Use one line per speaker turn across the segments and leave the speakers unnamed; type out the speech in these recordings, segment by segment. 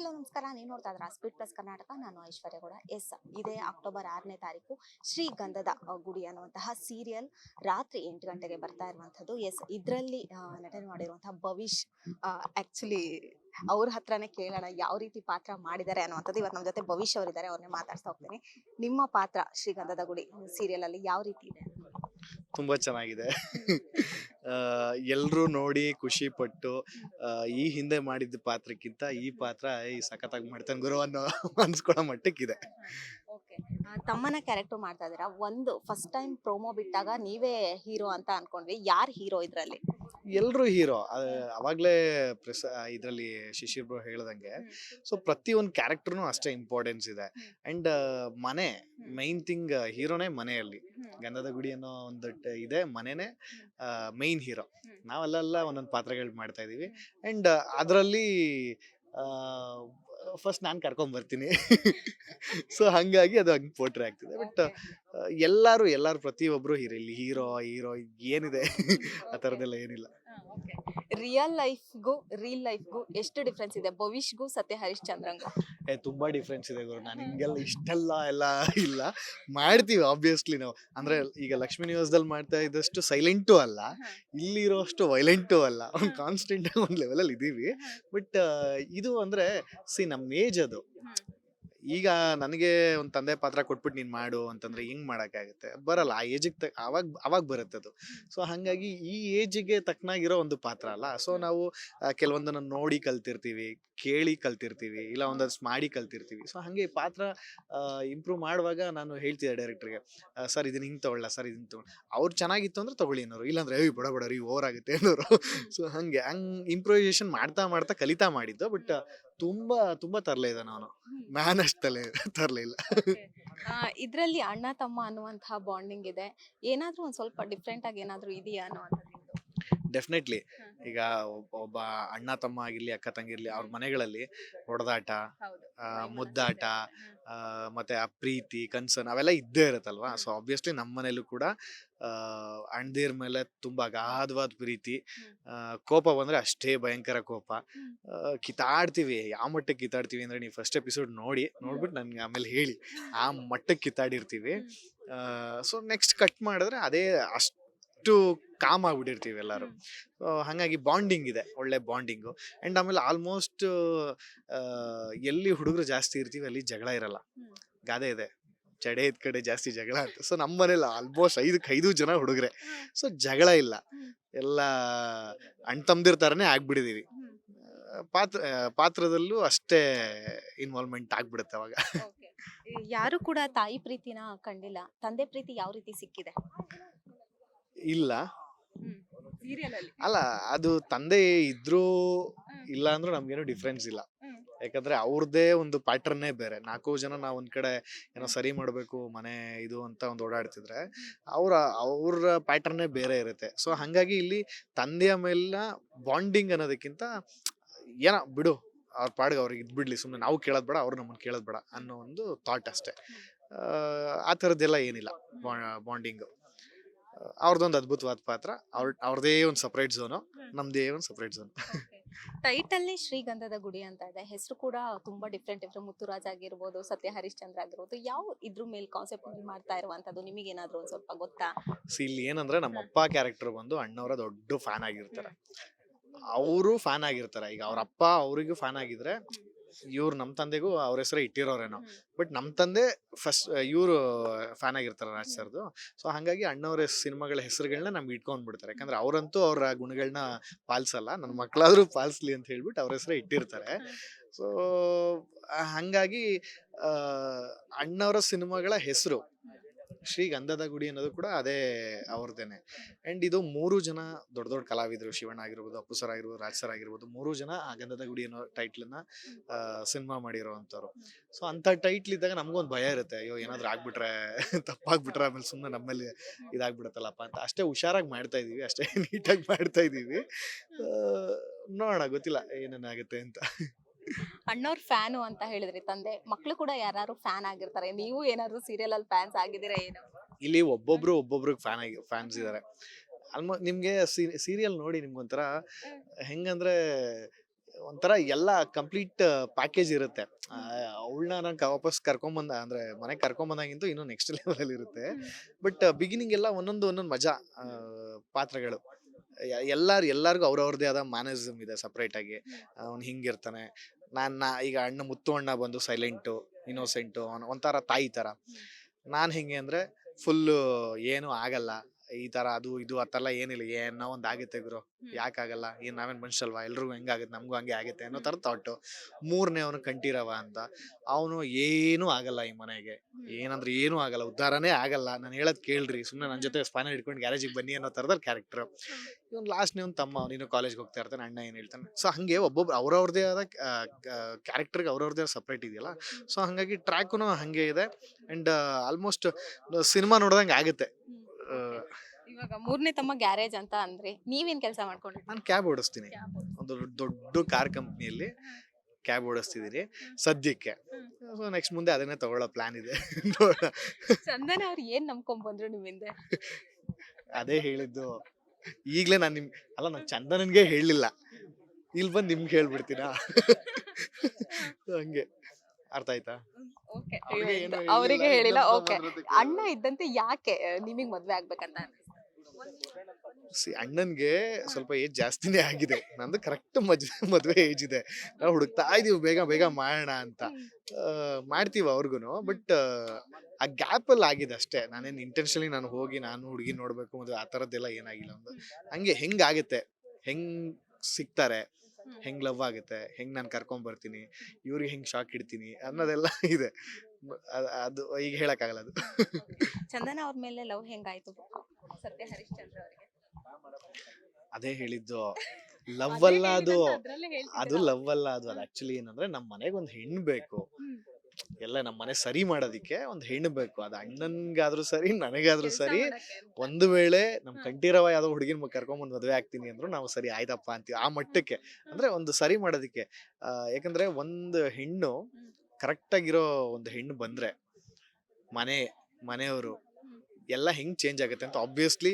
Hello, ನಮಸ್ಕಾರ. ನೀವು ನೋಡ್ತಾ ಇದ್ರ ಸ್ಪೀಡ್ ಪ್ಲಸ್ ಕರ್ನಾಟಕ. ನಾನು ಐಶ್ವರ್ಯ ಗೌಡ. ಎಸ್, ಇದೇ ಅಕ್ಟೋಬರ್ ಆರನೇ ತಾರೀಕು ಶ್ರೀಗಂಧದ ಗುಡಿ ಅನ್ನುವಂತಹ ಸೀರಿಯಲ್ ರಾತ್ರಿ ಎಂಟು ಗಂಟೆಗೆ ಬರ್ತಾ ಇರುವಂತದ್ದು ಎಸ್, ಇದರಲ್ಲಿ ನಟನೆ ಮಾಡಿರುವಂತಹ ಭವಿಷ್ ಆಕ್ಚುಲಿ ಅವ್ರ ಹತ್ರನೇ ಕೇಳೋಣ ಯಾವ ರೀತಿ ಪಾತ್ರ ಮಾಡಿದ್ದಾರೆ ಅನ್ನುವಂಥದ್ದು. ಇವತ್ತು ನಮ್ಮ ಜೊತೆ ಭವಿಷ್ಯ ಅವರಿದ್ದಾರೆ. ಅವ್ರನ್ನೇ ಮಾತಾಡ್ತಾ ಹೋಗ್ತೀನಿ. ನಿಮ್ಮ ಪಾತ್ರ ಶ್ರೀಗಂಧದ ಗುಡಿ ಸೀರಿಯಲ್ ಅಲ್ಲಿ ಯಾವ ರೀತಿ ಇದೆ?
ತುಂಬಾ ಚೆನ್ನಾಗಿದೆ. ಎಲ್ಲರೂ ನೋಡಿ ಖುಷಿ ಪಟ್ಟು ಈ ಹಿಂದೆ ಮಾಡಿದ ಪಾತ್ರಕ್ಕಿಂತ ಈ ಪಾತ್ರ ಈ ಸಖತ್ತಾಗಿ ಮಾಡ್ತಾನೆ ಗುರು ಅನ್ನೋ ಅನ್ಸ್ಕೊಳ್ಳೋ ಮಟ್ಟಕ್ಕಿದೆ.
ತಮ್ಮನ ಕ್ಯಾರೆಕ್ಟರ್ ಮಾಡ್ತಾ ಇದ್ದೀರಾ? ಒಂದು ಫಸ್ಟ್ ಟೈಮ್ ಪ್ರೋಮೋ ಬಿಟ್ಟಾಗ ನೀವೇ ಹೀರೋ ಅಂತ ಅನ್ಕೊಂಡ್ವಿ ಯಾರು ಹೀರೋ ಇದ್ರಲ್ಲಿ?
ಎಲ್ಲರೂ ಹೀರೋ. ಅವಾಗಲೇ ಪ್ರೆಸ್ ಇದರಲ್ಲಿ ಶಿಶಿರ್ ಬ್ರೋ ಹೇಳ್ದಂಗೆ ಸೊ ಪ್ರತಿ ಒಂದು ಕ್ಯಾರೆಕ್ಟರ್ನು ಅಷ್ಟೇ ಇಂಪಾರ್ಟೆನ್ಸ್ ಇದೆ. ಅಂಡ್ ಮನೆ ಮೈನ್ ಥಿಂಗ್ ಹೀರೋನೇ ಮನೆಯಲ್ಲಿ. ಗಂಧದ ಗುಡಿ ಅನ್ನೋ ಒಂದು ಇದೆ ಮನೆನೇ ಮೈನ್ ಹೀರೋ ನಾವೆಲ್ಲ ಒಂದೊಂದು ಪಾತ್ರಗಳು ಮಾಡ್ತಾ ಇದೀವಿ ಅಂಡ್ ಅದರಲ್ಲಿ ಫಸ್ಟ್ ನಾನು ಕರ್ಕೊಂಬರ್ತೀನಿ ಸೊ ಹಾಗಾಗಿ ಅದು ಹಂಗೆ ಪೋಟ್ರೆ ಆಗ್ತಿದೆ. ಬಟ್ ಎಲ್ಲರೂ ಎಲ್ಲರೂ ಪ್ರತಿಯೊಬ್ಬರು ಹೀರೋ ಇಲ್ಲಿ ಹೀರೋ ಹೀರೋ ಏನಿದೆ ಆ ಥರದ್ದೆಲ್ಲ ಏನಿಲ್ಲ.
ರಿಯಲ್ ಲೈಫ್ಗೂ ರಿಯಲ್ ಲೈಫ್ಗೂ ಎಷ್ಟು ಡಿಫ್ರೆನ್ಸ್ ಇದೆ? ಭವಿಷ್ಗೂ ಸತ್ಯ ಹರಿಶ್ಚಂದ್ರಂಗೂ
ಏ ತುಂಬಾ ಡಿಫ್ರೆನ್ಸ್ ಇದೆ ಗುರು. ನಾನು ಹಿಂಗೆಲ್ಲ ಇಷ್ಟೆಲ್ಲ ಎಲ್ಲ ಇಲ್ಲ. ಮಾಡ್ತೀವಿ ಆಬ್ವಿಯಸ್ಲಿ ನಾವು. ಅಂದ್ರೆ ಈಗ ಲಕ್ಷ್ಮೀ ನಿವಾಸದಲ್ಲಿ ಮಾಡ್ತಾ ಇದ್ದಷ್ಟು ಸೈಲೆಂಟು ಅಲ್ಲ. ಇಲ್ಲಿರೋಷ್ಟು ವೈಲೆಂಟು ಅಲ್ಲ. ಒಂದು ಕಾನ್ಸ್ಟೆಂಟ್ ಒಂದು ಲೆವೆಲಲ್ಲಿ ಇದೀವಿ. ಬಟ್ ಇದು ಅಂದ್ರೆ ಸಿ ನಮ್ಮ ಏಜ್ ಅದು. ಈಗ ನನಗೆ ಒಂದು ತಂದೆ ಪಾತ್ರ ಕೊಟ್ಬಿಟ್ಟು ನೀನು ಮಾಡು ಅಂತಂದ್ರೆ ಹಿಂಗ್ ಮಾಡೋಕ್ಕಾಗುತ್ತೆ? ಬರಲ್ಲ ಆ ಏಜಿಗೆ ಅವಾಗ ಅವಾಗ ಬರುತ್ತೆ ಅದು. ಸೊ ಹಾಗಾಗಿ ಈ ಏಜಿಗೆ ತಕ್ಕನಾಗಿರೋ ಒಂದು ಪಾತ್ರ ಅಲ್ಲ. ಸೊ ನಾವು ಕೆಲವೊಂದನ್ನ ನೋಡಿ ಕಲ್ತಿರ್ತೀವಿ ಕೇಳಿ ಕಲ್ತಿರ್ತೀವಿ ಇಲ್ಲ ಒಂದಷ್ಟು ಮಾಡಿ ಕಲ್ತಿರ್ತೀವಿ. ಸೊ ಹಾಗೆ ಪಾತ್ರ ಇಂಪ್ರೂವ್ ಮಾಡುವಾಗ ನಾನು ಹೇಳ್ತಿದ್ದೆ ಡೈರೆಕ್ಟ್ರಿಗೆ ಸರ್ ಇದನ್ನ ಹಿಂಗೆ ತಗೊಳ್ಳ ಸರ್ ಇದನ್ನ ತಗೊಳ್ಳ. ಅವ್ರು ಚೆನ್ನಾಗಿತ್ತು ಅಂದ್ರೆ ತಗೊಳ್ಳಿ ಅನ್ನೋರು ಇಲ್ಲಾಂದ್ರೆ ಏಯ್ ಬಡ ಬಡ ರೀ ಓವರ್ ಆಗುತ್ತೆ ಅನ್ನೋರು. ಸೊ ಹಂಗೆ ಹಂಗ್ ಇಂಪ್ರೂವೈಸೇಷನ್ ಮಾಡ್ತಾ ಮಾಡ್ತಾ ಕಲಿತಾ ಮಾಡಿದ್ದು. ಬಟ್ ತುಂಬಾ ತುಂಬಾ ತರಲೆ ಇದೆ ನಾನು ಮ್ಯಾನ್ ಅಷ್ಟು ತಲೆ ತರಲೇ ಇಲ್ಲ.
ಇದ್ರಲ್ಲಿ ಅಣ್ಣ ತಮ್ಮ ಅನ್ನುವಂತಹ ಬಾಂಡಿಂಗ್ ಇದೆ. ಏನಾದ್ರೂ ಒಂದ್ ಸ್ವಲ್ಪ ಡಿಫ್ರೆಂಟ್ ಆಗಿ ಏನಾದ್ರೂ ಇದೆಯಾ ಅನ್ನುವಂಥದ್ದು?
ಡೆಫಿನೆಟ್ಲಿ ಈಗ ಒಬ್ಬ- ಒಬ್ಬ ಅಣ್ಣ ತಮ್ಮ ಆಗಿರ್ಲಿ ಅಕ್ಕ ತಂಗಿರ್ಲಿ ಅವ್ರ ಮನೆಗಳಲ್ಲಿ ಹೊಡೆದಾಟ
ಹೌದು.
ಮುದ್ದಾಟ ಆ, ಮತ್ತೆ ಆ ಪ್ರೀತಿ ಕನ್ಸರ್ನ್ ಅವೆಲ್ಲ ಇದ್ದೇ ಇರುತ್ತಲ್ವಾ? ಸೊ ಆಬ್ವಿಯಸ್ಲಿ ನಮ್ಮ ಮನೇಲೂ ಕೂಡ ಅಣ್ದಿರ್ ಮೇಲೆ ತುಂಬಾ ಅಗಾಧವಾದ ಪ್ರೀತಿ. ಆ, ಕೋಪ ಬಂದ್ರೆ ಅಷ್ಟೇ ಭಯಂಕರ ಕೋಪ. ಆ, ಕಿತಾಡ್ತೀವಿ ಯಾವ ಮಟ್ಟಕ್ಕೆ ಕಿತಾಡ್ತೀವಿ ಅಂದ್ರೆ ನೀವು ಫಸ್ಟ್ ಎಪಿಸೋಡ್ ನೋಡಿ ನೋಡ್ಬಿಟ್ಟು ನನ್ಗೆ ಆಮೇಲೆ ಹೇಳಿ. ಆ ಮಟ್ಟಕ್ಕೆ ಕಿತ್ತಾಡಿರ್ತೀವಿ. ಸೊ ನೆಕ್ಸ್ಟ್ ಕಟ್ ಮಾಡಿದ್ರೆ ಅದೇ ಅಷ್ಟು ಕಾಮ್ ಆಗ್ಬಿಟ್ಟಿರ್ತೀವಿ ಎಲ್ಲರೂ. ಸೊ ಹಾಗಾಗಿ ಬಾಂಡಿಂಗ್ ಇದೆ ಒಳ್ಳೆ ಬಾಂಡಿಂಗು ಅಂಡ್ ಆಮೇಲೆ ಆಲ್ಮೋಸ್ಟ್ ಎಲ್ಲಿ ಹುಡುಗರು ಜಾಸ್ತಿ ಇರ್ತೀವಿ ಅಲ್ಲಿ ಜಗಳ ಇರಲ್ಲ. ಗಾದೆ ಇದೆ. ಚಡೆ ಇದ್ ಕಡೆ ಜಾಸ್ತಿ ಜಗಳ ಅಂತ. ಸೊ ನಮ್ಮ ಮನೇಲಿ ಆಲ್ಮೋಸ್ಟ್ ಐದಕ್ಕೆ ಐದು ಜನ ಹುಡುಗರೆ. ಸೊ ಜಗಳ ಇಲ್ಲ. ಎಲ್ಲ ಅಣ್ಣ ಥರನೇ ಆಗ್ಬಿಟ್ಟಿದೀವಿ. ಪಾತ್ರ ಪಾತ್ರದಲ್ಲೂ ಅಷ್ಟೇ ಇನ್ವಾಲ್ವ್ಮೆಂಟ್ ಆಗ್ಬಿಡುತ್ತೆ ಅವಾಗ.
ಯಾರು ಕೂಡ ತಾಯಿ ಪ್ರೀತಿನ ಕಂಡಿಲ್ಲ. ತಂದೆ ಪ್ರೀತಿ ಯಾವ ರೀತಿ ಸಿಕ್ಕಿದೆ?
ಇಲ್ಲ.
ಅಲ್ಲಿ
ಅದು ತಂದೆ ಇದ್ರು ಇಲ್ಲ ಅಂದ್ರೂ ನಮ್ಗೇನು ಡಿಫ್ರೆನ್ಸ್ ಇಲ್ಲ. ಯಾಕಂದ್ರೆ ಅವ್ರದ್ದೇ ಒಂದು ಪ್ಯಾಟರ್ನೇ ಬೇರೆ. ನಾಲ್ಕು ಜನ ನಾವು ಒಂದ್ ಕಡೆ ಏನೋ ಸರಿ ಮಾಡ್ಬೇಕು ಮನೆ ಇದು ಅಂತ ಒಂದು ಓಡಾಡ್ತಿದ್ರೆ ಅವ್ರ ಅವ್ರ ಪ್ಯಾಟರ್ನೇ ಬೇರೆ ಇರುತ್ತೆ. ಸೊ ಹಂಗಾಗಿ ಇಲ್ಲಿ ತಂದೆಯ ಮೇಲಿನ ಬಾಂಡಿಂಗ್ ಅನ್ನೋದಕ್ಕಿಂತ ಏನೋ ಬಿಡು ಅವ್ರ ಪಾಡ್ಗೆ ಅವ್ರಿಗೆ ಇದ್ ಬಿಡ್ಲಿ ಸುಮ್ಮನೆ ನಾವು ಕೇಳೋದ್ ಬೇಡ ಅವ್ರು ನಮ್ಮನ್ನ ಕೇಳೋದ್ ಬೇಡ ಅನ್ನೋ ಒಂದು ಥಾಟ್ ಅಷ್ಟೇ. ಆ, ಆ ಥರದ್ದೆಲ್ಲ ಏನಿಲ್ಲ ಬಾಂಡಿಂಗ್ ಅವ್ರದ್ದೊಂದು ಅದ್ಭುತವಾದ ಪಾತ್ರ. ಅವ್ರ ಅವ್ರದೇ ಒಂದು ಸಪರೇಟ್ ಝೋನು ನಮ್ದೇ ಒಂದು ಸಪ್ರೇಟ್ ಝೋನ್
ಟೈಟಲ್ ಶ್ರೀಗಂಧದ ಗುಡಿ ಅಂತ ಇದೆ. ಹೆಸರು ಕೂಡ ತುಂಬಾ ಡಿಫ್ರೆಂಟ್ ಡಿಫ್ರೆಂಟ್ ಮುತ್ತುರಾಜ್ ಆಗಿರ್ಬೋದು ಸತ್ಯ ಹರಿಶ್ಚಂದ್ರ ಆಗಿರ್ಬೋದು ಯಾವ ಇದ್ರ ಮೇಲೆ ಕಾನ್ಸೆಪ್ಟ್ ಮಾಡ್ತಾ ಇರುವಂತದ್ದು ನಿಮಗೆ ಏನಾದ್ರು ಒಂದ್ ಸ್ವಲ್ಪ ಗೊತ್ತಾ?
ಸೊ ಇಲ್ಲಿ ಏನಂದ್ರೆ ನಮ್ಮ ಅಪ್ಪ ಕ್ಯಾರೆಕ್ಟರ್ ಬಂದು ಅಣ್ಣವರ ದೊಡ್ಡ ಫ್ಯಾನ್ ಆಗಿರ್ತಾರೆ. ಅವರು ಫ್ಯಾನ್ ಆಗಿರ್ತಾರೆ. ಈಗ ಅವ್ರ ಅಪ್ಪ ಅವರಿಗೂ ಫ್ಯಾನ್ ಆಗಿದ್ರೆ ಇವ್ರು ನಮ್ಮ ತಂದೆಗೂ ಅವ್ರ ಹೆಸರೇ ಇಟ್ಟಿರೋರೇನೋ. ಬಟ್ ನಮ್ಮ ತಂದೆ ಫಸ್ಟ್ ಇವರು ಫ್ಯಾನ್ ಆಗಿರ್ತಾರೆ ರಾಜ್ ಸರ್ದು. ಸೊ ಹಾಗಾಗಿ ಅಣ್ಣವ್ರ ಸಿನಿಮಾಗಳ ಹೆಸರುಗಳನ್ನ ನಮ್ಗೆ ಇಟ್ಕೊಂಡ್ ಬಿಡ್ತಾರೆ ಯಾಕಂದ್ರೆ ಅವರಂತೂ ಅವ್ರ ಗುಣಗಳನ್ನ ಪಾಲಿಸಲ್ಲ. ನನ್ನ ಮಕ್ಕಳಾದ್ರೂ ಪಾಲಿಸ್ಲಿ ಅಂತ ಹೇಳ್ಬಿಟ್ಟು ಅವ್ರ ಹೆಸರೇ ಇಟ್ಟಿರ್ತಾರೆ. ಸೊ ಹಂಗಾಗಿ ಅಣ್ಣವರ ಸಿನಿಮಾಗಳ ಹೆಸರು ಶ್ರೀ ಗಂಧದ ಗುಡಿ ಅನ್ನೋದು ಕೂಡ ಅದೇ ಅವ್ರದ್ದೇನೆ. ಅಂಡ್ ಇದು ಮೂರು ಜನ ದೊಡ್ಡ ದೊಡ್ಡ ಕಲಾವಿದರು, ಶಿವಣ್ಣ ಆಗಿರ್ಬೋದು, ಅಪ್ಪು ಸರ್ ಆಗಿರ್ಬೋದು, ರಾಜ್ ಸರ್ ಆಗಿರ್ಬೋದು, ಮೂರು ಜನ ಆ ಗಂಧದ ಗುಡಿ ಅನ್ನೋ ಟೈಟ್ಲನ್ನ ಸಿನಿಮಾ ಮಾಡಿರೋವಂಥವ್ರು. ಸೊ ಅಂತ ಟೈಟ್ಲ್ ಇದ್ದಾಗ ನಮಗೊಂದು ಭಯ ಇರುತ್ತೆ. ಅಯ್ಯೋ, ಏನಾದ್ರು ಆಗ್ಬಿಟ್ರೆ ತಪ್ಪಾಗ್ಬಿಟ್ರೆ, ಆಮೇಲೆ ಸುಮ್ಮನೆ ನಮ್ಮಲ್ಲಿ ಇದಾಗ್ಬಿಡತ್ತಲ್ಲಪ್ಪ ಅಂತ. ಅಷ್ಟೇ ಹುಷಾರಾಗಿ ಮಾಡ್ತಾ ಇದೀವಿ, ಅಷ್ಟೇ ನೀಟಾಗಿ ಮಾಡ್ತಾ ಇದೀವಿ. ನೋಡೋಣ, ಗೊತ್ತಿಲ್ಲ ಏನೇನಾಗುತ್ತೆ ಅಂತ.
ಅಣ್ಣವ್ರ ಫ್ಯಾನು ಅಂತ ಹೇಳಿದ್ರಿ ತಂದೆ. ಮಕ್ಳು ಕೂಡ ಯಾರು ಫ್ಯಾನ್ ಆಗಿರ್ತಾರೆ. ನೀವು ಏನಾದ್ರು ಸೀರಿಯಲ್ ಅಲ್ಲಿ ಫ್ಯಾನ್ಸ್ ಆಗಿದ್ದೀರಾ ಏನು?
ಇಲ್ಲಿ ಒಬ್ಬೊಬ್ರು ಒಬ್ಬೊಬ್ರಿಗೆ ಫ್ಯಾನ್ ಆಗಿ ಫ್ಯಾನ್ಸ್ ಇದಾರೆ. ಆಲ್ಮೋ ನಿಮ್ಗೆ ಸೀರಿಯಲ್ ನೋಡಿ ನಿಮ್ಗೊಂಥರ ಹೆಂಗಂದ್ರೆ ಒಂಥರ ಎಲ್ಲ ಕಂಪ್ಲೀಟ್ ಪ್ಯಾಕೇಜ್ ಇರುತ್ತೆ. ಅವಳನ್ನ ನಾನು ವಾಪಸ್ ಕರ್ಕೊಂಬಂದ ಅಂದ್ರೆ ಮನೆಗೆ ಕರ್ಕೊಂಬಂದಾಗಿಂತೂ ಇನ್ನೂ ನೆಕ್ಸ್ಟ್ ಲೆವೆಲ್ ಇರುತ್ತೆ. ಬಟ್ ಬಿಗಿನಿಂಗ್ ಎಲ್ಲ ಒಂದೊಂದು ಒಂದೊಂದು ಮಜಾ ಪಾತ್ರಗಳು. ಎಲ್ಲಾರು ಎಲ್ಲರಿಗೂ ಅವ್ರವ್ರದೇ ಆದ ಮ್ಯಾನರಿಸಮ್ ಇದೆ ಸಪ್ರೇಟ್ ಆಗಿ. ಅವ್ನು ಹಿಂಗಿರ್ತಾನೆ ನಾನ್ ನಾ ಈಗ ಅಣ್ಣ ಮುತ್ತು ಅಣ್ಣ ಬಂದು ಸೈಲೆಂಟು ಇನ್ನೋಸೆಂಟು ಒಂಥರ ತಾಯಿ ತರ. ನಾನು ಹೆಂಗೆ ಅಂದ್ರೆ ಫುಲ್ಲು ಏನು ಆಗಲ್ಲ. ಈ ತರ ಅದು ಇದು ಅತ್ತಲ್ಲ ಏನಿಲ್ಲ ಏನೋ ಒಂದ್ ಆಗುತ್ತೆ ಗುರು. ಯಾಕಾಗಲ್ಲ ಏನ್ ನಾವೇನ್ ಮನುಷ್ಯಲ್ವಾ ಎಲ್ರಿಗೂ ಹೆಂಗಾಗುತ್ತೆ ನಮಗೂ ಹಂಗೆ ಆಗುತ್ತೆ ಅನ್ನೋ ತರ ಥಾಟು ಮೂರನೇ ಅವನು ಕಂಠೀರವ ಅಂತ. ಅವನು ಏನೂ ಆಗಲ್ಲ ಈ ಮನೆಗೆ. ಏನಂದ್ರೆ ಏನೂ ಆಗಲ್ಲ. ಉದ್ಧಾರನೇ ಆಗಲ್ಲ. ನಾನು ಹೇಳೋದ್ ಕೇಳ್ರಿ. ಸುಮ್ಮನೆ ನನ್ನ ಜೊತೆ ಸ್ಪಾನರ್ ಹಿಡ್ಕೊಂಡು ಗ್ಯಾರೇಜಿಗೆ ಬನ್ನಿ ಅನ್ನೋ ತರದ ಕ್ಯಾರೆಕ್ಟರ್ ಇವನ್ ಲಾಸ್ಟ್ ಒಂದು ತಮ್ಮ ನೀನು ಕಾಲೇಜ್ಗೆ ಹೋಗ್ತಾ ಇರ್ತಾನೆ ಅಣ್ಣ ಏನು ಹೇಳ್ತಾನೆ. ಸೊ ಹಂಗೆ ಒಬ್ಬೊಬ್ರು ಅವ್ರವ್ರದೇ ಆದ ಕ್ಯಾರೆಕ್ಟರ್ಗೆ ಅವ್ರವ್ರದೇ ಸಪ್ರೇಟ್ ಇದೆಯಲ್ಲ? ಸೊ ಹಂಗಾಗಿ ಟ್ರ್ಯಾಕುನು ಹಂಗೆ ಇದೆ. ಅಂಡ್ ಆಲ್ಮೋಸ್ಟ್ ಸಿನಿಮಾ ನೋಡ್ದಂಗೆ ಆಗುತ್ತೆ.
ಇವಾಗ ಮೂರನೇ ತಮ್ಮ ಗ್ಯಾರೇಜ್ ಅಂತ ಅಂದ್ರೆ ನೀವೇನ್ ಕೆಲಸ ಮಾಡ್ಕೊಂಡ್ರಿ
ನಾನು ಕ್ಯಾಬ್ ಓಡಿಸ್ತೀನಿ. ಒಂದು ದೊಡ್ಡ ಕಾರ್ ಕಂಪ್ನಿಯಲ್ಲಿ ಕ್ಯಾಬ್ ಓಡಿಸ್ತಿದ್ದೀರಿ ಸದ್ಯಕ್ಕೆ. ಸೊ ನೆಕ್ಸ್ಟ್ ಮುಂದೆ ಅದನ್ನೇ ತಗೊಳ್ಳೋ ಪ್ಲಾನ್ ಇದೆ.
ಚಂದನ ಅವ್ರು ಏನ್ ನಂಬ್ಕೊಂಡ್ ಬಂದ್ರು ನಿಮ್ಮಿಂದ
ಅದೇ ಹೇಳಿದ್ದು. ಈಗಲೇ ನಾನು ನಿಮ್ ಅಲ್ಲ ನಾನು ಚಂದನನ್ಗೆ ಹೇಳಲಿಲ್ಲ ಇಲ್ಲಿ ಬಂದು ನಿಮ್ಗೆ ಹೇಳ್ಬಿಡ್ತೀರಾ? ಹಂಗೆ. ಅರ್ಥ ಆಯ್ತಾ ಅವ್ರಿಗೆ ಏನು ಹೇಳಿಲ್ಲ,
ಅವರಿಗೆ ಹೇಳಿಲ್ಲ ಓಕೆ.
ಬಂದ್ರದಕ್ಕೆ
ಅಣ್ಣ ಇದ್ದಂತೆ ಯಾಕೆ ನಿಮಗ್ ಮದ್ವೆ ಆಗ್ಬೇಕಂತ
ಸಿ ಅಣ್ಣನ್ಗೆ ಸ್ವಲ್ಪ ಏಜ್ ಜಾಸ್ತಿನೇ ಆಗಿದೆ. ನಂದು ಕರೆಕ್ಟ್ ಮದ್ವೆ ಮದ್ವೆ ಏಜ್ ಇದೆ. ನಾವು ಹುಡುಕ್ತಾ ಇದೀವಿ ಬೇಗ ಬೇಗ ಮಾಡೋಣ ಅಂತ. ಆ, ಮಾಡ್ತೀವಿ ಅವ್ರಿಗೂ ಬಟ್ ಆ ಗ್ಯಾಪ್ ಅಲ್ಲಿ ಆಗಿದೆ ಅಷ್ಟೇ. ನಾನೇನು ಇಂಟೆನ್ಷನಲಿ ನಾನು ಹೋಗಿ ನಾನು ಹುಡುಗಿ ನೋಡ್ಬೇಕು ಮದುವೆ ಆ ಥರದ್ದೆಲ್ಲ ಏನಾಗಿಲ್ಲ ಒಂದು. ಹಂಗೆ ಹೆಂಗಾಗುತ್ತೆ? ಹೆಂಗ್ ಸಿಗ್ತಾರೆ? ಹೆಂಗ್ ಲವ್ ಆಗುತ್ತೆ ಹೆಂಗ್ ನಾನು ಕರ್ಕೊಂಡ್ ಬರ್ತೀನಿ ಇವ್ರಿಗೆ ಹೆಂಗ್ ಶಾಕ್ ಇಡ್ತೀನಿ ಅನ್ನೋದೆಲ್ಲ ಇದೆ. ಅದು ಈಗ ಹೇಳಕ್ಕಾಗಲ್ಲ ಅದು.
ಚಂದನ ಅವ್ರ ಮೇಲೆ ಲವ್ ಹೆಂಗಾಯ್ತು? ಸತ್ಯ ಹರಿಶ್ಚಂದ್ರ ಅವರಿಗೆ.
ಅದೇ ಹೇಳಿದ್ದು. ಲವ್ ಅಲ್ಲ ಅದು ಅದು ಲವ್ ಅಲ್ಲ ಅದು. ಅದು ಆಕ್ಚುಲಿ ಏನಂದ್ರೆ ನಮ್ಮ ಮನೆಗೆ ಒಂದು ಹೆಣ್ಣು ಬೇಕು. ಎಲ್ಲ ನಮ್ಮ ಮನೆ ಸರಿ ಮಾಡೋದಿಕ್ಕೆ ಒಂದು ಹೆಣ್ಣು ಬೇಕು. ಅದು ಅಣ್ಣನ್ಗಾದ್ರೂ ಸರಿ ನನಗಾದ್ರೂ ಸರಿ. ಒಂದು ವೇಳೆ
ನಮ್ಮ.
ಕಂಠೀರವ ಯಾವ್ದೋ ಹುಡುಗಿನ ಕರ್ಕೊಂಬಂದು ಮದುವೆ ಆಗ್ತೀನಿ ಅಂದ್ರು ನಾವು ಸರಿ ಆಯ್ತಪ್ಪ ಅಂತೀವಿ. ಆ ಮಟ್ಟಕ್ಕೆ ಅಂದ್ರೆ ಒಂದು ಸರಿ ಮಾಡೋದಿಕ್ಕೆ. ಆ, ಯಾಕಂದ್ರೆ ಒಂದು ಹೆಣ್ಣು ಕರೆಕ್ಟ್ ಆಗಿರೋ ಒಂದು ಹೆಣ್ಣು ಬಂದ್ರೆ ಮನೆ ಮನೆಯವರು ಎಲ್ಲ ಹೆಂಗ್ ಚೇಂಜ್ ಆಗುತ್ತೆ ಅಂತ ಆಬ್ವಿಯಸ್ಲಿ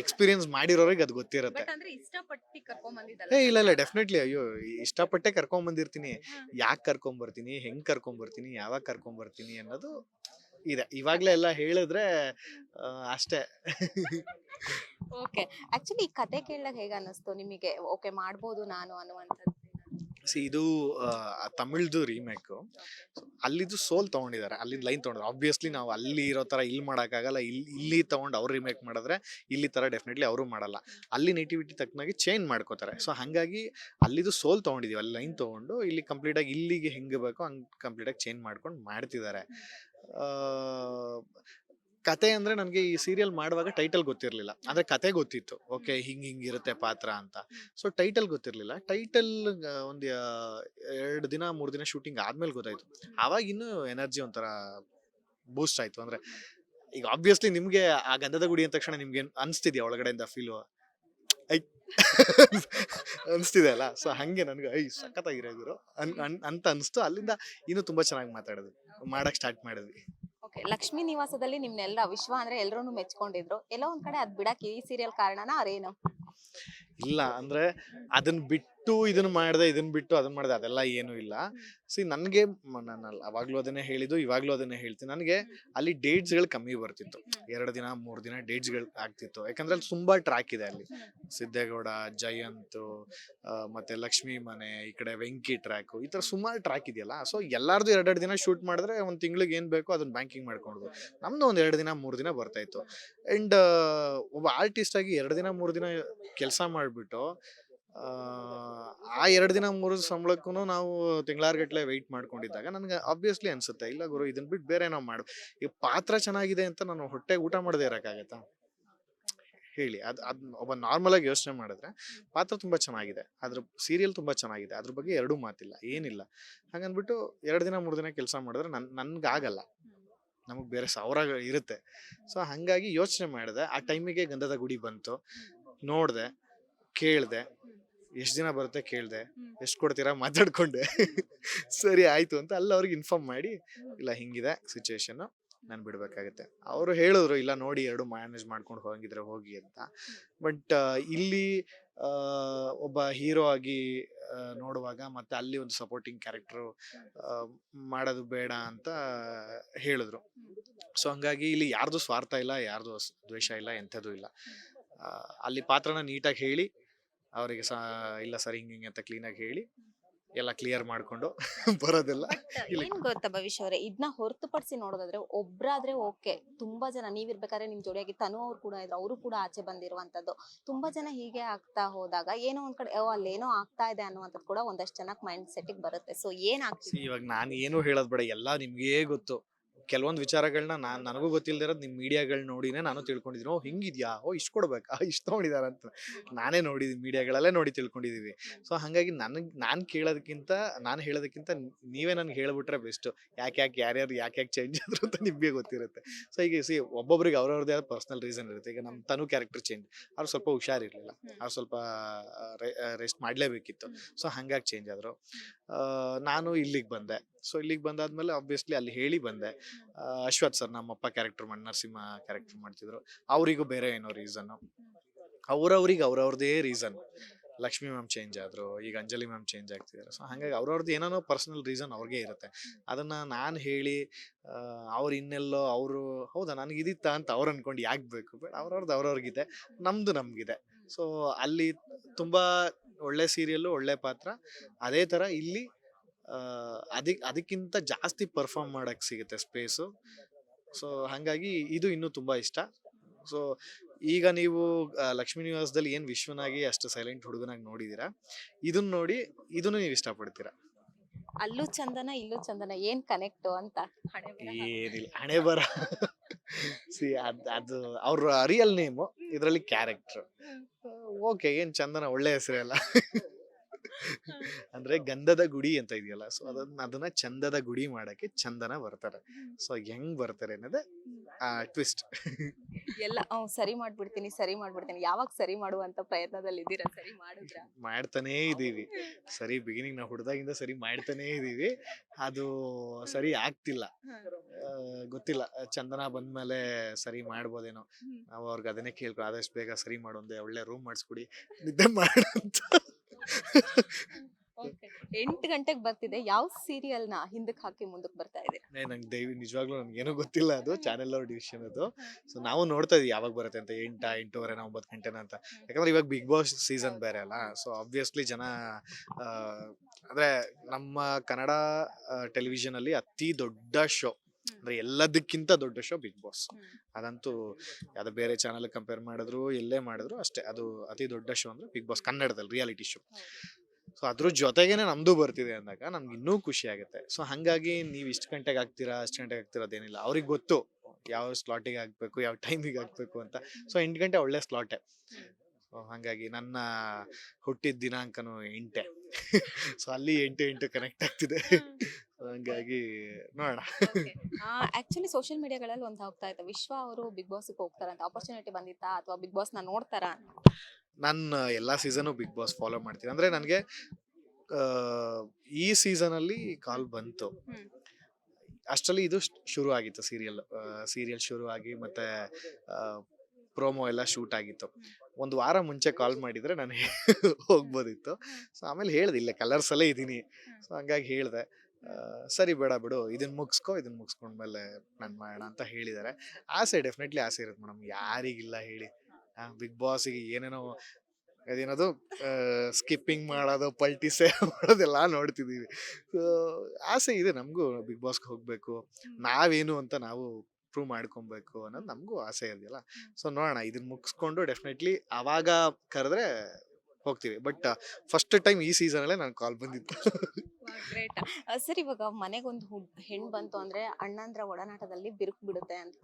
ಎಕ್ಸ್ಪೀರಿಯನ್ಸ್ ಮಾಡಿರೋರಿಗೆ ಅದು ಗೊತ್ತಿರುತ್ತೆ.
ಬಟ್ ಅಂದ್ರೆ ಇಷ್ಟಪಟ್ಟು ಕರ್ಕೊಂಡ್
ಏ ಇಲ್ಲ ಇಲ್ಲ ಡೆಫಿನೆಟ್ಲಿ ಅಯ್ಯೋ ಇಷ್ಟಪಟ್ಟೆ ಕರ್ಕೊಂಡ್ ಬಂದಿರ್ತೀನಿ ಯಾಕೆ ಕರ್ಕೊಂಡ್ ಬರ್ತೀನಿ ಹೆಂಗ್ ಕರ್ಕೊಂಡ್ ಬರ್ತೀನಿ ಯಾವಾಗ ಕರ್ಕೊಂಡ್ ಬರ್ತೀನಿ ಅನ್ನೋದು ಇದೆ. ಇವಾಗ್ಲೇ ಎಲ್ಲ ಹೇಳಿದ್ರೆ ಆ, ಅಷ್ಟೇ.
ಓಕೆ ಆಕ್ಚುಲಿ ಈ ಕತೆ ಕೇಳಿದಾಗ ಹೇಗೆ ಅನ್ನಿಸ್ತು ನಿಮಗೆ? ಓಕೆ ಮಾಡ್ಬೋದು ನಾನು ಅನ್ನುವಂಥದ್ದು?
ಸಿ ಇದು ತಮಿಳ್ದು ರೀಮೇಕ್. ಅಲ್ಲಿದು ಸೋಲ್ ತೊಗೊಂಡಿದ್ದಾರೆ. ಅಲ್ಲಿದ್ದು ಲೈನ್ ತೊಗೊಂಡ್ರೆ ಆಬ್ವಿಯಸ್ಲಿ ನಾವು ಅಲ್ಲಿ ಇರೋ ಥರ ಇಲ್ಲಿ ಮಾಡೋಕ್ಕಾಗಲ್ಲ. ಇಲ್ಲಿ ಇಲ್ಲಿ ತೊಗೊಂಡು ಅವ್ರು ರೀಮೇಕ್ ಮಾಡಿದ್ರೆ ಇಲ್ಲಿ ಥರ ಡೆಫಿನೆಟ್ಲಿ ಅವರು ಮಾಡಲ್ಲ. ಅಲ್ಲಿ ನೇಟಿವಿಟಿ ತಕ್ಕನಾಗಿ ಚೇಂಜ್ ಮಾಡ್ಕೋತಾರೆ. ಸೊ ಹಾಗಾಗಿ ಅಲ್ಲಿದು ಸೋಲ್ ತೊಗೊಂಡಿದ್ದೀವಿ ಅಲ್ಲಿ ಲೈನ್ ತೊಗೊಂಡು ಇಲ್ಲಿ ಕಂಪ್ಲೀಟಾಗಿ ಇಲ್ಲಿಗೆ ಹೆಂಗೆ ಬೇಕೋ ಹಂಗೆ ಕಂಪ್ಲೀಟಾಗಿ ಚೇಂಜ್ ಮಾಡ್ಕೊಂಡು ಮಾಡ್ತಿದ್ದಾರೆ. ಕತೆ ಅಂದ್ರೆ ನನಗೆ ಈ ಸೀರಿಯಲ್ ಮಾಡುವಾಗ ಟೈಟಲ್ ಗೊತ್ತಿರಲಿಲ್ಲ. ಅಂದ್ರೆ ಕತೆ ಗೊತ್ತಿತ್ತು. ಓಕೆ ಹಿಂಗ್ ಹಿಂಗ್ ಇರುತ್ತೆ ಪಾತ್ರ ಅಂತ. ಸೊ ಟೈಟಲ್ ಗೊತ್ತಿರಲಿಲ್ಲ. ಟೈಟಲ್ ಒಂದು ಎರಡು ದಿನ ಮೂರು ದಿನ ಶೂಟಿಂಗ್ ಆದ್ಮೇಲೆ ಗೊತ್ತಾಯ್ತು. ಆವಾಗ ಇನ್ನೂ ಎನರ್ಜಿ ಒಂಥರ ಬೂಸ್ಟ್ ಆಯ್ತು. ಅಂದ್ರೆ ಈಗ ಆಬ್ವಿಯಸ್ಲಿ ನಿಮ್ಗೆ ಆ ಗಂಧದ ಗುಡಿ ಅಂದ ತಕ್ಷಣ ನಿಮ್ಗೆ ಅನ್ಸ್ತಿದ್ಯಾ ಒಳಗಡೆಯಿಂದ ಫೀಲು ಐ ಅನಿಸ್ತಿದೆ ಅಲ್ಲ? ಸೊ ಹಂಗೆ ನನಗೆ ಐ ಸಖತ್ತಾಗಿರೋ ಗುರು ಅನ್ ಅಂತ ಅನಿಸ್ತು. ಅಲ್ಲಿಂದ ಇನ್ನೂ ತುಂಬಾ ಚೆನ್ನಾಗಿ ಮಾತಾಡಿದ್ವಿ. ಮಾಡಕ್ ಸ್ಟಾರ್ಟ್ ಮಾಡಿದ್ವಿ.
ಓಕೆ. ಲಕ್ಷ್ಮೀ ನಿವಾಸದಲ್ಲಿ ನಿಮ್ನೆಲ್ಲ ವಿಶ್ವ ಅಂದ್ರೆ ಎಲ್ಲರೂ ಮೆಚ್ಕೊಂಡಿದ್ರು. ಎಲ್ಲೋ ಒಂದ್ ಕಡೆ ಅದ್ ಬಿಡಕ್ಕೆ ಈ ಸೀರಿಯಲ್ ಕಾರಣನ ಅವ್ರೇನು?
ಇಲ್ಲ ಅಂದ್ರೆ ಅದನ್ನ ಬಿಟ್ಟು ಇದನ್ನ ಮಾಡ್ದೆ ಇದನ್ನ ಬಿಟ್ಟು ಅದನ್ನ ಮಾಡ್ದೆ ಅದೆಲ್ಲ ಏನು ಇಲ್ಲ. ಸಿ ನನಗೆ ನಾನು ಅವಾಗ್ಲೂ ಅದನ್ನೇ ಹೇಳಿದ್ದು ಇವಾಗ್ಲೂ ಅದನ್ನೇ ಹೇಳ್ತೀನಿ. ನನಗೆ ಅಲ್ಲಿ ಡೇಟ್ಸ್ಗಳು ಕಮ್ಮಿ ಬರ್ತಿತ್ತು. ಎರಡು ದಿನ ಮೂರು ದಿನ ಡೇಟ್ಸ್ಗಳು ಆಗ್ತಿತ್ತು. ಯಾಕಂದ್ರೆ ಅಲ್ಲಿ ತುಂಬಾ ಟ್ರ್ಯಾಕ್ ಇದೆ ಅಲ್ಲಿ. ಸಿದ್ದೇಗೌಡ ಜಯಂತ್ ಮತ್ತೆ ಲಕ್ಷ್ಮೀ ಮನೆ ಈ ಕಡೆ ವೆಂಕಿ ಟ್ರ್ಯಾಕ್ ಈ ತರ ಸುಮಾರು ಟ್ರ್ಯಾಕ್ ಇದೆಯಲ್ಲ. ಸೊ ಎಲ್ಲಾರ್ದು ಎರಡೆರಡು ದಿನ ಶೂಟ್ ಮಾಡಿದ್ರೆ ಒಂದು ತಿಂಗಳಿಗೆ ಏನ್ ಬೇಕೋ ಅದನ್ನ ಬ್ಯಾಂಕಿಂಗ್ ಮಾಡ್ಕೊಂಡು ನಮ್ದು ಒಂದ್ ಎರಡು ದಿನ ಮೂರು ದಿನ ಬರ್ತಾ ಇತ್ತು. ಅಂಡ್ ಒಬ್ಬ ಆರ್ಟಿಸ್ಟ್ ಆಗಿ ಎರಡು ದಿನ ಮೂರು ದಿನ ಕೆಲಸ ಮಾಡಿಬಿಟ್ಟು ಆ ಎರಡು ದಿನ ಮೂರು ಸಂಬಳಕ್ಕೂ ನಾವು ತಿಂಗಳಾರ್ಗಟ್ಲೆ ವೆಯ್ಟ್ ಮಾಡ್ಕೊಂಡಿದ್ದಾಗ ನನಗೆ ಆಬ್ವಿಯಸ್ಲಿ ಅನ್ಸುತ್ತೆ. ಇಲ್ಲ ಗುರು ಇದನ್ನ ಬಿಟ್ಟು ಬೇರೆ ನಾವು ಮಾಡು. ಈ ಪಾತ್ರ ಚೆನ್ನಾಗಿದೆ ಅಂತ ನಾನು ಹೊಟ್ಟೆ ಊಟ ಮಾಡದೆ ಇರೋಕ್ಕಾಗತ್ತಾ? ಹೇಳಿ. ಅದು ಅದ್ ಒಬ್ಬ ನಾರ್ಮಲ್ ಆಗಿ ಯೋಚನೆ ಮಾಡಿದ್ರೆ ಪಾತ್ರ ತುಂಬಾ ಚೆನ್ನಾಗಿದೆ. ಅದ್ರ ಸೀರಿಯಲ್ ತುಂಬಾ ಚೆನ್ನಾಗಿದೆ. ಅದ್ರ ಬಗ್ಗೆ ಎರಡೂ ಮಾತಿಲ್ಲ. ಏನಿಲ್ಲ. ಹಾಗನ್ಬಿಟ್ಟು ಎರಡು ದಿನ ಮೂರು ದಿನ ಕೆಲಸ ಮಾಡಿದ್ರೆ ನನ್ ನನ್ಗಾಗಲ್ಲ. ನಮಗೆ ಬೇರೆ ಸಾವಿರ ಇರುತ್ತೆ. ಸೊ ಹಂಗಾಗಿ ಯೋಚನೆ ಮಾಡಿದೆ. ಆ ಟೈಮಿಗೆ ಗಂಧದ ಗುಡಿ ಬಂತು. ನೋಡಿದೆ. ಕೇಳಿದೆ. ಎಷ್ಟು ದಿನ ಬರುತ್ತೆ ಕೇಳಿದೆ. ಎಷ್ಟು ಕೊಡ್ತೀರಾ ಮಾತಾಡ್ಕೊಂಡೆ. ಸರಿ ಆಯ್ತು ಅಂತ ಅಲ್ಲಿ ಅವ್ರಿಗೆ ಇನ್ಫಾರ್ಮ್ ಮಾಡಿ ಇಲ್ಲ ಹಿಂಗಿದೆ ಸಿಚುವೇಶನ್ ನಾನು ಬಿಡಬೇಕಾಗತ್ತೆ. ಅವರು ಹೇಳಿದ್ರು ಇಲ್ಲ ನೋಡಿ ಎರಡು ಮ್ಯಾನೇಜ್ ಮಾಡ್ಕೊಂಡು ಹೋಗಿದ್ರೆ ಹೋಗಿ ಅಂತ. ಬಟ್ ಇಲ್ಲಿ ಒಬ್ಬ ಹೀರೋ ಆಗಿ ನೋಡುವಾಗ ಮತ್ತೆ ಅಲ್ಲಿ ಒಂದು ಸಪೋರ್ಟಿಂಗ್ ಕ್ಯಾರೆಕ್ಟರ್ ಮಾಡೋದು ಬೇಡ ಅಂತ ಹೇಳಿದ್ರು. ಸೊ ಹಂಗಾಗಿ ಇಲ್ಲಿ ಯಾರ್ದು ಸ್ವಾರ್ಥ ಇಲ್ಲ ಯಾರ್ದು ದ್ವೇಷ ಇಲ್ಲ ಎಂಥದ್ದು ಇಲ್ಲ. ಅಲ್ಲಿ ಪಾತ್ರನ ನೀಟಾಗಿ ಹೇಳಿ ಅವರಿಗೆ ಸಹ ಇಲ್ಲ ಸರ್ ಹಿಂಗೆ ಹಿಂಗೆ ಅಂತ ಕ್ಲೀನಾಗಿ ಹೇಳಿ ಎಲ್ಲ ಕ್ಲಿಯರ್ ಮಾಡ್ಕೊಂಡು ಬರೋದೆಲ್ಲ. ಇಲ್ಲಿ-
ಏನ್ ಗೊತ್ತಾ ಭವಿಷ್ಯ ಅವರೇ ಇದನ್ನ ಹೊರತುಪಡಿಸಿ ನೋಡೋದಾದ್ರೆ ಒಬ್ರಾದ್ರೆ ಓಕೆ. ತುಂಬಾ ಜನ ನೀವಿರ್ಬೇಕಾದ್ರೆ ನಿಮ್ ಜೋಡಿಯಾಗಿ ತನು ಅವ್ರು ಕೂಡ ಇದ್ರು ಅವರು ಕೂಡ ಆಚೆ ಬಂದಿರುವಂತದ್ದು. ತುಂಬಾ ಜನ ಹೀಗೆ ಆಗ್ತಾ ಹೋದಾಗ ಏನೋ ಒಂದ್ ಕಡೆ ಓ ಅಲ್ಲೇನೋ ಆಗ್ತಾ ಇದೆ ಅನ್ನುವಂಥದ್ದು ಕೂಡ ಒಂದಷ್ಟು ಜನಕ್ಕೆ ಮೈಂಡ್ ಸೆಟ್ ಬರುತ್ತೆ. ಸೊ ಏನ್ ಆಗ್ತಿದೆ
ಇವಾಗ ನಾನು ಏನು ಹೇಳೋದ್ ಬೇಡ ಎಲ್ಲ ನಿಮ್ಗೆ ಗೊತ್ತು. ಕೆಲವೊಂದು ವಿಚಾರಗಳನ್ನ ನಾನು ನನಗೂ ಗೊತ್ತಿಲ್ಲದಿರೋದು ನಿಮ್ಮ ಮೀಡಿಯಾಗಳು ನೋಡಿನೇ ನಾನು ತಿಳ್ಕೊಂಡಿದ್ದೀನಿ. ಓ ಹಿಂಗಿದ್ಯಾ? ಓ ಇಷ್ಟು ಕೊಡ್ಬೇಕಾ? ಇಷ್ಟು ತೊಗೊಂಡಿದ್ದಾರೆ ಅಂತ. ನಾನೇ ನೋಡಿದೀನಿ ಮೀಡಿಯಾಗಳಲ್ಲೇ ನೋಡಿ ತಿಳ್ಕೊಂಡಿದೀವಿ. ಸೊ ಹಾಗಾಗಿ ನನಗೆ ನಾನ್ ಕೇಳೋದಕ್ಕಿಂತ ನಾನು ಹೇಳೋದಕ್ಕಿಂತ ನೀವೇ ನನಗೆ ಹೇಳ್ಬಿಟ್ರೆ ಬೆಸ್ಟ್. ಯಾಕೆ ಯಾಕೆ ಯಾರ್ಯಾರು ಯಾಕೆ ಯಾಕೆ ಚೇಂಜ್ ಆದ್ರು ಅಂತ ನಿಮ್ಗೆ ಗೊತ್ತಿರುತ್ತೆ. ಸೊ ಈಗ ಸಿ ಒಬ್ಬೊಬ್ರಿಗೆ ಅವ್ರವ್ರದೇ ಆದ ಪರ್ಸನಲ್ ರೀಸನ್ ಇರುತ್ತೆ. ಈಗ ನಮ್ಮ ತನು ಕ್ಯಾರೆಕ್ಟರ್ ಚೇಂಜ್ ಅವ್ರು ಸ್ವಲ್ಪ ಹುಷಾರಿರ್ಲಿಲ್ಲ. ಅವ್ರು ಸ್ವಲ್ಪ ರೆಸ್ಟ್ ಮಾಡ್ಲೇಬೇಕಿತ್ತು. ಸೊ ಹಂಗಾಗಿ ಚೇಂಜ್ ಆದ್ರು. ನಾನು ಇಲ್ಲಿಗೆ ಬಂದೆ. ಸೊ ಇಲ್ಲಿಗೆ ಬಂದಾದ್ಮೇಲೆ ಆಬ್ವಿಯಸ್ಲಿ ಅಲ್ಲಿ ಹೇಳಿ ಬಂದೆ. ಅಶ್ವಥ್ ಸರ್ ನಮ್ಮಪ್ಪ ಕ್ಯಾರೆಕ್ಟರ್ ಮಾಡಿ ನರಸಿಂಹ ಕ್ಯಾರೆಕ್ಟರ್ ಮಾಡ್ತಿದ್ರು. ಅವರಿಗೂ ಬೇರೆ ಏನೋ ರೀಸನ್ ಅವ್ರವ್ರಿಗೆ ಅವ್ರವ್ರದೇ ರೀಸನ್ ಲಕ್ಷ್ಮಿ ಮ್ಯಾಮ್ ಚೇಂಜ್ ಆದ್ರು, ಈಗ ಅಂಜಲಿ ಮ್ಯಾಮ್ ಚೇಂಜ್ ಆಗ್ತಿದ್ದಾರೆ ಸೊ ಹಾಗಾಗಿ ಅವ್ರವ್ರದ್ದು ಏನೇನೋ ಪರ್ಸನಲ್ ರೀಸನ್ ಅವ್ರಿಗೆ ಇರುತ್ತೆ. ಅದನ್ನು ನಾನು ಹೇಳಿ ಅವ್ರು ಇನ್ನೆಲ್ಲೋ ಅವರು, ಹೌದಾ ನನಗೆ ಇದಿತ್ತ ಅಂತ ಅವ್ರು ಅನ್ಕೊಂಡು ಯಾಕೆ ಬೇಕು ಬಟ್ ಅವ್ರವ್ರದ್ದು ಅವ್ರವ್ರಿಗಿದೆ ನಮ್ಮದು ನಮಗಿದೆ. ಸೊ ಅಲ್ಲಿ ತುಂಬ ಒಳ್ಳೆ ಸೀರಿಯಲ್ಲು ಒಳ್ಳೆ ಪಾತ್ರ. ಅದೇ ಥರ ಇಲ್ಲಿ ಅದಕ್ ಅದಕ್ಕಿಂತ ಜಾಸ್ತಿ ಪರ್ಫಾರ್ಮ್ ಮಾಡಕ್ ಸಿಗುತ್ತೆ ಸ್ಪೇಸು ಸೊ ಹಾಗಾಗಿ ಇದು ಇನ್ನೂ ತುಂಬಾ ಇಷ್ಟ. ಸೊ ಈಗ ನೀವು ಲಕ್ಷ್ಮೀ ನಿವಾಸದಲ್ಲಿ ಏನು ವಿಶ್ವನಾಗಿ ಅಷ್ಟು ಸೈಲೆಂಟ್ ಹುಡುಗನಾಗಿ ನೋಡಿದ್ದೀರಾ ಇದನ್ನ ನೋಡಿ ಇದನ್ನು ನೀವು ಇಷ್ಟಪಡ್ತೀರಾ?
ಅಲ್ಲೂ ಚಂದನ ಇಲ್ಲೂ ಚಂದನ ಏನ್ ಕನೆಕ್ಟ್ ಅಂತ.
ಏನಿಲ್ಲ ಹಣೆ ಬರ. ಸಿ ಅದ್ ಅದು ಅವ್ರ ರಿಯಲ್ ನೇಮು ಇದರಲ್ಲಿ ಕ್ಯಾರೆಕ್ಟರ್ ಓಕೆ ಏನ್ ಚಂದನ ಒಳ್ಳೆ ಹೆಸರೇ ಅಲ್ಲ. ಅಂದ್ರೆ ಗಂಧದ ಗುಡಿ ಅಂತ ಇದೆಯಲ್ಲ ಸೊ ಅದನ್ನ ಅದನ್ನ ಚಂದದ ಗುಡಿ ಮಾಡಕ್ಕೆ ಚಂದನ ಬರ್ತಾರೆ. ಸೊ ಹೆಂಗ್ ಬರ್ತಾರೆ ಅನ್ನೋದೇ ಟ್ವಿಸ್ಟ್
ಎಲ್ಲ ಹ್ಮ್, ಸರಿ ಮಾಡ್ಬಿಡ್ತೀನಿ ಸರಿ ಮಾಡ್ಬಿಡ್ತೀನಿ. ಯಾವಾಗ ಸರಿ ಮಾಡುವಂತ ಪ್ರಯತ್ನದಲ್ಲಿ ಇದ್ದೀರಾ ಸರಿ ಮಾಡಿದ್ರೆ?
ಮಾಡ್ತಾನೆ ಇದೀವಿ ಸರಿ ಬಿಗಿನಿಂಗ್ ನಾವು ಹುಡ್ದಾಗಿಂದ ಸರಿ ಮಾಡ್ತಾನೆ ಇದೀವಿ ಅದು ಸರಿ ಆಗ್ತಿಲ್ಲ. ಆ, ಗೊತ್ತಿಲ್ಲ. ಚಂದನ ಬಂದ್ಮೇಲೆ ಸರಿ ಮಾಡ್ಬೋದೇನೋ. ನಾವು ಅವ್ರಿಗೆ ಅದನ್ನೇ ಕೇಳ್ಕೊ ಆದಷ್ಟು ಬೇಗ ಸರಿ ಮಾಡೋಂದೆ ಒಳ್ಳೆ ರೂಮ್ ಮಾಡಿಸ್ಕೊಡಿ. ನಿದ್ದೆ ಮಾಡಂತ
ಎಂಟು ಗಂಟೆಗೆ ಬರ್ತಿದೆ. ಯಾವ ಸೀರಿಯಲ್ನ ಹಿಂದಕ್ಕೆ ಹಾಕಿ ಮುಂದಕ್ಕೆ ಬರ್ತಾ ಇದೆ?
ನಂಗೆ ದಯವಿ ನಿಜವಾಗ್ಲೂ ನನಗೇನು ಗೊತ್ತಿಲ್ಲ ಅದು. ಚಾನೆಲ್ ಅವ್ರ ಡಿವಿಷನ್ ಅದು. ಸೊ ನಾವು ನೋಡ್ತಾ ಇದ್ದೀವಿ ಯಾವಾಗ ಬರುತ್ತೆ ಅಂತ. ಎಂಟ ಎಂಟೂವರೆನ ಒಂಬತ್ತು ಗಂಟೆನ ಅಂತ. ಯಾಕಂದ್ರೆ ಇವಾಗ ಬಿಗ್ ಬಾಸ್ ಸೀಸನ್ ಬೇರೆ ಅಲ್ಲ. ಸೊ ಆಬ್ವಿಯಸ್ಲಿ ಜನ ಆ, ಅಂದ್ರೆ ನಮ್ಮ ಕನ್ನಡ ಟೆಲಿವಿಷನ್ ಅಲ್ಲಿ ಅತಿ ದೊಡ್ಡ ಶೋ ಅಂದ್ರೆ ಎಲ್ಲದಕ್ಕಿಂತ ದೊಡ್ಡ ಶೋ ಬಿಗ್ ಬಾಸ್. ಅದಂತೂ ಅದು ಬೇರೆ ಚಾನಲ್ ಕಂಪೇರ್ ಮಾಡಿದ್ರು ಎಲ್ಲೇ ಮಾಡಿದ್ರು ಅಷ್ಟೇ. ಅದು ಅತಿ ದೊಡ್ಡ ಶೋ ಅಂದ್ರೆ ಬಿಗ್ ಬಾಸ್ ಕನ್ನಡದಲ್ಲಿ ರಿಯಾಲಿಟಿ ಶೋ. ಸೊ ಅದ್ರ ಜೊತೆಗೇನೆ ನಮ್ದು ಬರ್ತಿದೆ ಅಂದಾಗ ನಮ್ಗೆ ಇನ್ನೂ ಖುಷಿ ಆಗುತ್ತೆ. ಸೊ ಹಂಗಾಗಿ ನೀವು ಇಷ್ಟು ಗಂಟೆಗೆ ಆಗ್ತೀರಾ ಅಷ್ಟು ಗಂಟೆಗೆ ಆಗ್ತೀರಾ ಅದೇನಿಲ್ಲ. ಅವ್ರಿಗೆ ಗೊತ್ತು ಯಾವ ಸ್ಲಾಟಿಗೆ ಆಗ್ಬೇಕು ಯಾವ ಟೈಮಿಗೆ ಆಗ್ಬೇಕು ಅಂತ. ಸೊ ಎಂಟು ಗಂಟೆ ಒಳ್ಳೆ ಸ್ಲಾಟೆ. ಸೊ ಹಂಗಾಗಿ ನನ್ನ ಹುಟ್ಟಿದ ದಿನಾಂಕನು ಎಂಟೆ. ಸೊ ಅಲ್ಲಿ ಎಂಟು ಎಂಟು ಕನೆಕ್ಟ್ ಆಗ್ತಿದೆ. ಹಂಗಾಗಿ ನೋಡೋಣ.
ಆಕ್ಚುಲಿ ಸೋಷಿಯಲ್ ಮೀಡಿಯಾಗಳಲ್ಲಿ ಒಂದು ಹೋಗ್ತಾ ಇತ್ತು ವಿಶ್ವ ಅವರು ಬಿಗ್ ಬಾಸ್ ಹೋಗ್ತಾರಂತ ಆಪರ್ಚುನಿಟಿ ಬಂದಿತ್ತಾ? ಅಥವಾ ಬಿಗ್ ಬಾಸ್ನ ನೋಡ್ತಾರಾ
ನಾನು ಎಲ್ಲಾ ಸೀಸನು ಬಿಗ್ ಬಾಸ್ ಫಾಲೋ ಮಾಡ್ತೀನಿ. ಅಂದ್ರೆ ನನಗೆ ಈ ಸೀಸನ್ ಅಲ್ಲಿ ಕಾಲ್ ಬಂತು. ಅಷ್ಟರಲ್ಲಿ ಇದು ಶುರು ಆಗಿತ್ತು ಸೀರಿಯಲ್ ಸೀರಿಯಲ್ ಶುರು ಆಗಿ ಮತ್ತೆ ಪ್ರೋಮೋ ಎಲ್ಲ ಶೂಟ್ ಆಗಿತ್ತು. ಒಂದು ವಾರ ಮುಂಚೆ ಕಾಲ್ ಮಾಡಿದ್ರೆ ನಾನು ಹೋಗ್ಬೋದಿತ್ತು. ಸೊ ಆಮೇಲೆ ಹೇಳ್ದೆ ಇಲ್ಲೇ ಕಲರ್ಸ್ ಅಲ್ಲೇ ಇದ್ದೀನಿ. ಸೊ ಹಂಗಾಗಿ ಹೇಳ್ದೆ. ಸರಿ ಬೇಡ ಬಿಡು ಇದನ್ನ ಮುಗಿಸ್ಕೊ ಇದನ್ನ ಮುಗಿಸ್ಕೊಂಡ್ಮೇಲೆ ನಾನು ಮಾಡೋಣ ಅಂತ ಹೇಳಿದ್ದಾರೆ ಆಸೆ ಡೆಫಿನೆಟ್ಲಿ ಆಸೆ ಇರುತ್ತೆ ಮೇಡಮ್ ಯಾರಿಗಿಲ್ಲ ಹೇಳಿ. ಬಿಗ್ ಬಾಸಿಗೆ ಏನೇನೋ ಅದೇನದು ಸ್ಕಿಪ್ಪಿಂಗ್ ಮಾಡೋದು ಪಲ್ಟಿಸೆ ಮಾಡೋದೆಲ್ಲ ನೋಡ್ತಿದ್ದೀವಿ ಸೊ ಆಸೆ ಇದೆ ನಮಗೂ ಬಿಗ್ ಬಾಸ್ಗೆ ಹೋಗಬೇಕು ನಾವೇನು ಅಂತ ನಾವು ಪ್ರೂವ್ ಮಾಡ್ಕೊಬೇಕು ಅನ್ನೋದು ನಮಗೂ ಆಸೆ ಇದೆಯಲ್ಲ. ಸೊ ನೋಡೋಣ ಇದನ್ನ ಮುಗಿಸ್ಕೊಂಡು ಡೆಫಿನೆಟ್ಲಿ ಅವಾಗ ಕರೆದ್ರೆ ಹೋಗ್ತೀವಿ. ಬಟ್ ಫಸ್ಟ್ ಟೈಮ್ ಈ ಸೀಸನಲ್ಲೇ ನಾನು ಕಾಲ್ ಬಂದಿತ್ತು
ಗ್ರೇಟ್. ಸರ್ ಇವಾಗ ಮನೆಗೊಂದು ಒಂದು ಹೆಣ್ ಬಂತು ಅಂದ್ರೆ ಅಣ್ಣಂದ್ರ ಒಡನಾಟದಲ್ಲಿ ಬಿರುಕು ಬಿಡುತ್ತೆ ಅಂತ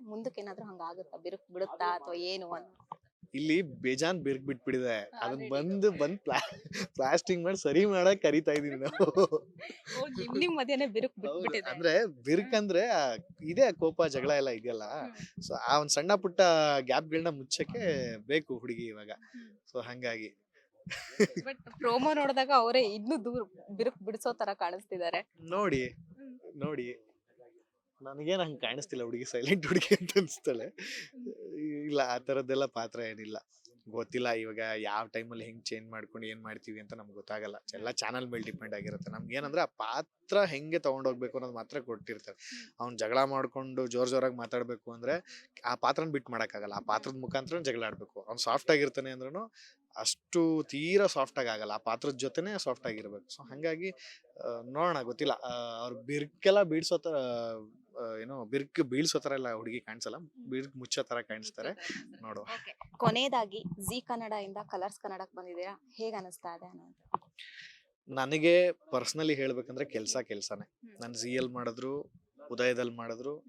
ಮುಂದಕ್ಕೆ ಏನಾದ್ರೂ ಹಂಗಾಗುತ್ತಾ ಬಿರುಕು ಬಿಡುತ್ತಾ ಅಥವಾ ಏನು ಅಂತ
ಇಲ್ಲಿ ಬೇಜಾನ್ ಬಿರುಕು ಬಿಟ್ಬಿಟ್ಟಿದೆ. ಅದನ್ನ. ಬಂದು ಬಂದ್ ಪ್ಲಾಸ್ಟಿಂಗ್ ಮಾಡಿ ಸರಿ ಮಾಡಕ್ ಕರಿತಾ ಇದೀವಿ ನಾವು.
ನಿಮ್ ಮಧ್ಯಾಹ್ನ ಬಿರುಕು. ಬಿಟ್ಬಿಟ್ಟಿದೆ.
ಅಂದ್ರೆ ಬಿರುಕ್ ಅಂದ್ರೆ ಆ ಇದೆ ಕೋಪ ಜಗಳ ಎಲ್ಲ ಇದೆಯಲ್ಲ? ಸೊ ಆ ಒಂದ್ ಸಣ್ಣ ಪುಟ್ಟ ಗ್ಯಾಪ್ಗಳನ್ನ ಮುಚ್ಚಕ್ಕೆ ಬೇಕು ಹುಡುಗಿ ಇವಾಗ. ಸೊ ಹಂಗಾಗಿ.
ಬಟ್ ಪ್ರೋಮೋ ನೋಡಿದಾಗ ಅವರೇ ಇನ್ನು ದೂರ ಬಿರುಕು ಬಿಡಿಸೋ ತರ ಕಾಣಿಸ್ತಿದ್ದಾರೆ.
ನೋಡಿ ನೋಡಿ. ನನಗೇನ ಹಂಗ್ ಕಾಣಿಸ್ತಿಲ್ಲ ಹುಡುಗಿ ಸೈಲೆಂಟ್ ಹುಡುಗಿ ಅಂತ ಅನ್ಸ್ತಾಳೆ ಇಲ್ಲ ಆ ತರದ್ದೆಲ್ಲ ಪಾತ್ರ ಏನಿಲ್ಲ. ಗೊತ್ತಿಲ್ಲ ಇವಾಗ ಯಾವ ಟೈಮಲ್ಲಿ ಹೆಂಗ್ ಚೇಂಜ್ ಮಾಡ್ಕೊಂಡು ಏನ್ ಮಾಡ್ತೀವಿ ಅಂತ ನಮ್ಗೆ ಗೊತ್ತಾಗಲ್ಲ. ಎಲ್ಲ ಚಾನಲ್ ಮೇಲೆ ಡಿಪೆಂಡ್ ಆಗಿರುತ್ತೆ. ನಮ್ಗೆ ಏನಂದ್ರೆ ಆ ಪಾತ್ರ ಹೆಂಗೆ ತಗೊಂಡೋಗ್ಬೇಕು ಅನ್ನೋದು ಮಾತ್ರ ಕೊಟ್ಟಿರ್ತಾರೆ. ಅವ್ನ್ ಜಗಳ ಮಾಡ್ಕೊಂಡು ಜೋರ್ ಜೋರಾಗಿ ಮಾತಾಡ್ಬೇಕು ಅಂದ್ರೆ ಆ ಪಾತ್ರನ ಬಿಟ್ ಮಾಡಕ್ಕಾಗಲ್ಲ. ಆ ಪಾತ್ರದ ಮುಖಾಂತರ ಜಗಳ ಆಡ್ಬೇಕು ಅವ್ನು ಸಾಫ್ಟ್ ಆಗಿರ್ತಾನೆ ಅಂದ್ರೂ ಅಷ್ಟು ತೀರಾ ಸಾಫ್ಟಾಗಿ ಆಗಿ ಆಗಲ್ಲ. ಆ ಪಾತ್ರದ ಜೊತೆನೆ ಸಾಫ್ಟ್ ಆಗಿರ್ಬೇಕು ಸೊ ಹಂಗಾಗಿ ನೋಡೋಣ ಗೊತ್ತಿಲ್ಲ. ಅವ್ರು ಬಿರ್ಕೆಲ್ಲ ಬೀಳ್ಸೋ ತರ ಆ, ಏನೋ ಬಿರ್ಕ್ ಬೀಳ್ಸೋ ಥರ ಎಲ್ಲ ಹುಡುಗಿ ಕಾಣಿಸಲ್ಲ. ಬಿರ್ಕ್ ಮುಚ್ಚೋ ತರ ಕಾಣಿಸ್ತಾರೆ. ನೋಡುವ.
ಕೊನೆಯದಾಗಿ ಜಿ ಕನ್ನಡ ಇಂದ ಕಲರ್ಸ್ ಕನ್ನಡಕ್ಕೆ ಬಂದಿದ್ದೀರಾ? ಹೇಗ್ ಅನಿಸ್ತಾ ಇದೆ ಅನ್ನೋದು?
ನನಗೆ ಪರ್ಸ್ನಲಿ ಹೇಳ್ಬೇಕಂದ್ರೆ ಕೆಲಸ ಕೆಲಸನೇ. ನಾನು ಜಿ ಎಲ್ ಮಾಡಿದ್ರು ಉದಯದಲ್ಲಿ ಮಾಡಿದ್ರು.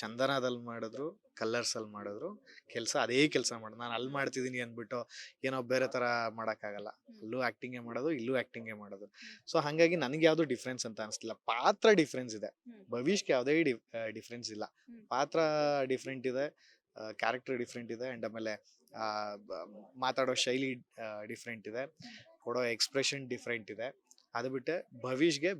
ಚಂದನದಲ್ಲಿ ಮಾಡಿದ್ರು ಕಲರ್ಸ್ ಅಲ್ಲಿ ಮಾಡಿದ್ರು ಕೆಲಸ ಅದೇ ಕೆಲಸ ಮಾಡೋದು ನಾನು ಅಲ್ಲಿ ಮಾಡ್ತಿದ್ದೀನಿ ಅಂದ್ಬಿಟ್ಟು ಏನೋ ಬೇರೆ ಥರ ಮಾಡೋಕ್ಕಾಗಲ್ಲ. ಅಲ್ಲೂ ಆಕ್ಟಿಂಗೇ ಮಾಡೋದು ಇಲ್ಲೂ ಆ್ಯಕ್ಟಿಂಗೇ ಮಾಡೋದು. ಸೊ ಹಾಗಾಗಿ ನನಗೆ ಯಾವುದು ಡಿಫ್ರೆನ್ಸ್ ಅಂತ ಅನಿಸ್ತಿಲ್ಲ. ಪಾತ್ರ ಡಿಫ್ರೆನ್ಸ್ ಇದೆ. ಭವಿಷ್ಯಕ್ಕೆ ಯಾವುದೇ ಡಿ ಡಿಫ್ರೆನ್ಸ್ ಇಲ್ಲ. ಪಾತ್ರ ಡಿಫ್ರೆಂಟ್ ಇದೆ ಕ್ಯಾರೆಕ್ಟರ್ ಡಿಫ್ರೆಂಟ್ ಇದೆ ಆ್ಯಂಡ್ ಆಮೇಲೆ ಮಾತಾಡೋ ಶೈಲಿ ಡಿಫ್ರೆಂಟ್ ಇದೆ. ಕೊಡೋ ಎಕ್ಸ್ಪ್ರೆಷನ್ ಡಿಫ್ರೆಂಟ್ ಇದೆ. ಅದು ಬಿಟ್ಟೆ ಭವಿಷ್ಗೆ